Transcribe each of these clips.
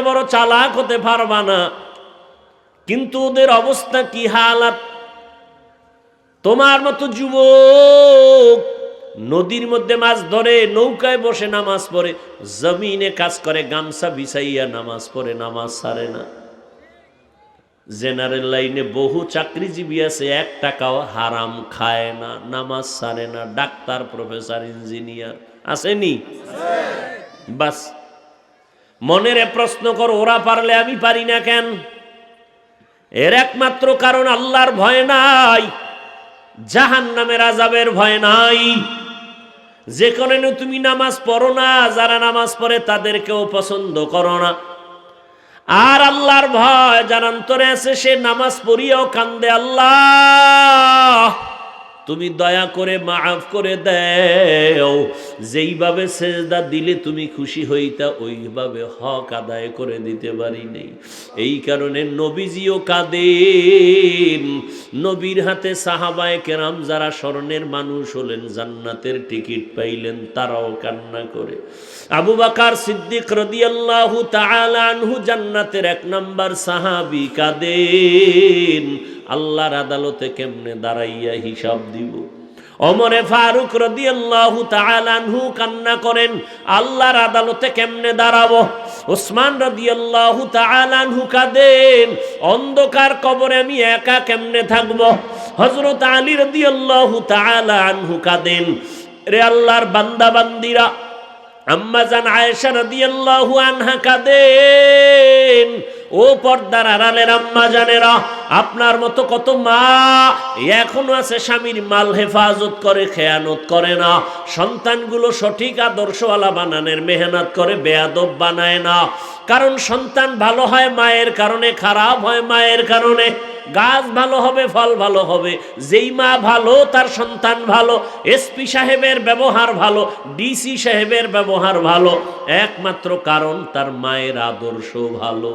বড় চালাক হতে পারবা না। কিন্তু ওদের অবস্থা কি হালাত? তোমার মতো যুবক নদীর মধ্যে মাছ ধরে, নৌকায় বসে নামাজ পড়ে, জমিনে কাজ করে, গামছা বিছাইয়া নামাজ পড়ে, নামাজ সারে না। জেনারেল লাইনে বহু চাকরিজীবী আছে, এক টাকাও হারাম খায় না, নামাজ সারে না। ডাক্তার, প্রফেসর, ইঞ্জিনিয়ার, আসেনি? বাস। মনের প্রশ্ন কর, ওরা পারলে আমি পারি না কেন? এর একমাত্র কারণ আল্লাহর ভয় নাই জাহান নামের আজাবের ভয় নাই। যে কারণে তুমি নামাজ পড়ো না, যারা নামাজ পড়ে তাদেরকেও পছন্দ করো না। আর আল্লাহর ভয় যার অন্তরে আছে, সে নামাজ পড়িয়াও কান্দে আল্লাহ। তুমি দয়া করে মাফ করে দেও। যেইভাবে সেজদা দিলে তুমি খুশি হইতা, ওইভাবে হক আদায় করে দিতে পারি নেই। এই কারণে নবীজিও কাঁদেন নবীর হাতে সাহাবায় কেরাম যারা স্মরণের মানুষ হলেন, জান্নাতের টিকিট পাইলেন, তারাও কান্না করে। আবু বাকার সিদ্দিক রদিয়াল্লাহু তাআলা আনহু জান্নাতের এক নাম্বার সাহাবি কাঁদেন আল্লাহর আদালতে কেমনে দাঁড়াইয়া হিসাব দিব? অমরে ফারুক রদিয়াল্লাহু তাআলাহু কান্না করেন, আল্লাহর আদালতে কেমনে দাঁড়াবো? ওসমান রদিয়াল্লাহু তাআলাহু কাঁদেন, অন্ধকার কবরে আমি একা কেমনে থাকব? হযরত আলী রদিয়াল্লাহু তাআলা আনহু কাঁদেন, রে আল্লাহর বান্দা বান্দিরা আম্মা জান আয়েশা রাদিয়াল্লাহু আনহা কাঁদেন ও পর্দার আড়ালের আম্মা জানেরা আপনার মতো কত মা এখনও আছে স্বামীর মাল হেফাজত করে, খেয়ানত করে না। সন্তানগুলো সঠিক আদর্শওয়ালা বানানের মেহনত করে, বেয়াদব বানায় না। কারণ সন্তান ভালো হয় মায়ের কারণে, খারাপ হয় মায়ের কারণে। গাছ ভালো হবে, ফল ভালো হবে। যেই মা ভালো, তার সন্তান ভালো। এসপি সাহেবের ব্যবহার ভালো ডিসি সাহেবের ব্যবহার ভালো। একমাত্র কারণ তার মায়ের আদর্শ ভালো।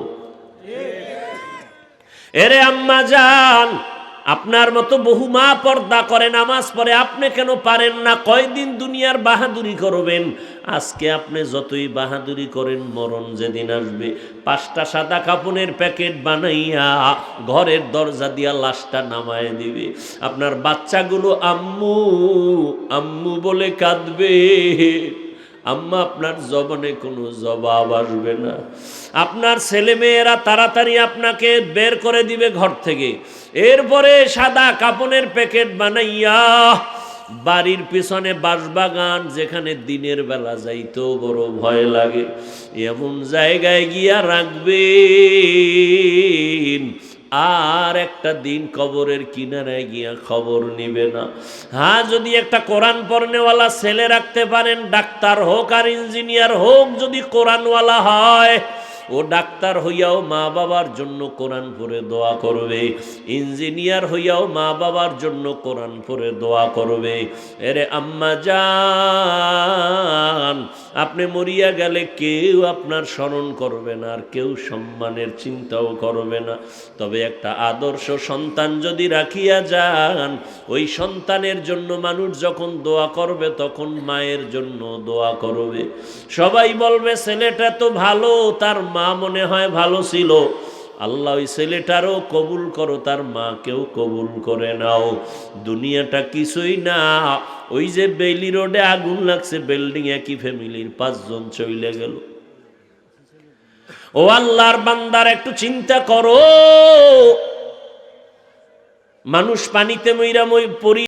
এরে আম্মা যান আপনার মতো বহু মা পর্দা করে, নামাজ পড়ে, আপনি কেন পারেন না? কয়দিন দুনিয়ার বাহাদুরি করবেন? আজকে আপনি যতই বাহাদুরি করেন, মরণ যেদিন আসবে। পাঁচটা সাদা কাপনের প্যাকেট বানাইয়া ঘরের দরজা দিয়া লাশটা নামায় দিবে। আপনার বাচ্চাগুলো আম্মু আম্মু বলে কাঁদবে। আম্মা, আপনার জবানে কোনো জবাব আসবে না। আপনার ছেলে মেয়েরা তাড়াতাড়ি আপনাকে বের করে দিবে ঘর থেকে। এরপরে সাদা কাপনের প্যাকেট বানাইয়া বাড়ির পিছনে বাঁশবাগান, যেখানে দিনের বেলা যাইতেও বড় ভয় লাগে, এমন জায়গায় গিয়া রাখবেন। আর একটা দিন কবরের কিনারে গিয়া খবর নিবে না। হ্যাঁ যদি একটা কোরআন পড়নেওয়ালা ছেলে রাখতে পারেন, ডাক্তার হোক আর ইঞ্জিনিয়ার হোক, যদি কোরআনওয়ালা হয় ও ডাক্তার হইয়াও মা বাবার জন্য কোরআন পড়ে দোয়া করবে। ইঞ্জিনিয়ার হইয়াও মা বাবার জন্য কোরআন পড়ে দোয়া করবে। এরে আম্মা যান আপনি মরিয়া গেলে কেউ আপনার স্মরণ করবে না, আর কেউ সম্মানের চিন্তাও করবে না। তবে একটা আদর্শ সন্তান যদি রাখিয়া যান, ওই সন্তানের জন্য মানুষ যখন দোয়া করবে, তখন মায়ের জন্য দোয়া করবে। সবাই বলবে, ছেলেটা তো ভালো, তার মা মনে হয় ভালো ছিল। আল্লাহ ওই ছেলেটারও কবুল করো, তার মাকেও কবুল করে নাও। দুনিয়াটা কিছুই না। ওই যে বেইলি রোডে আগুন লাগছে, বিল্ডিং একই ফ্যামিলির পাঁচজন চলে গেল। ও আল্লাহর বান্দার, একটু চিন্তা করো। মানুষ পানিতে মইরা মই পরি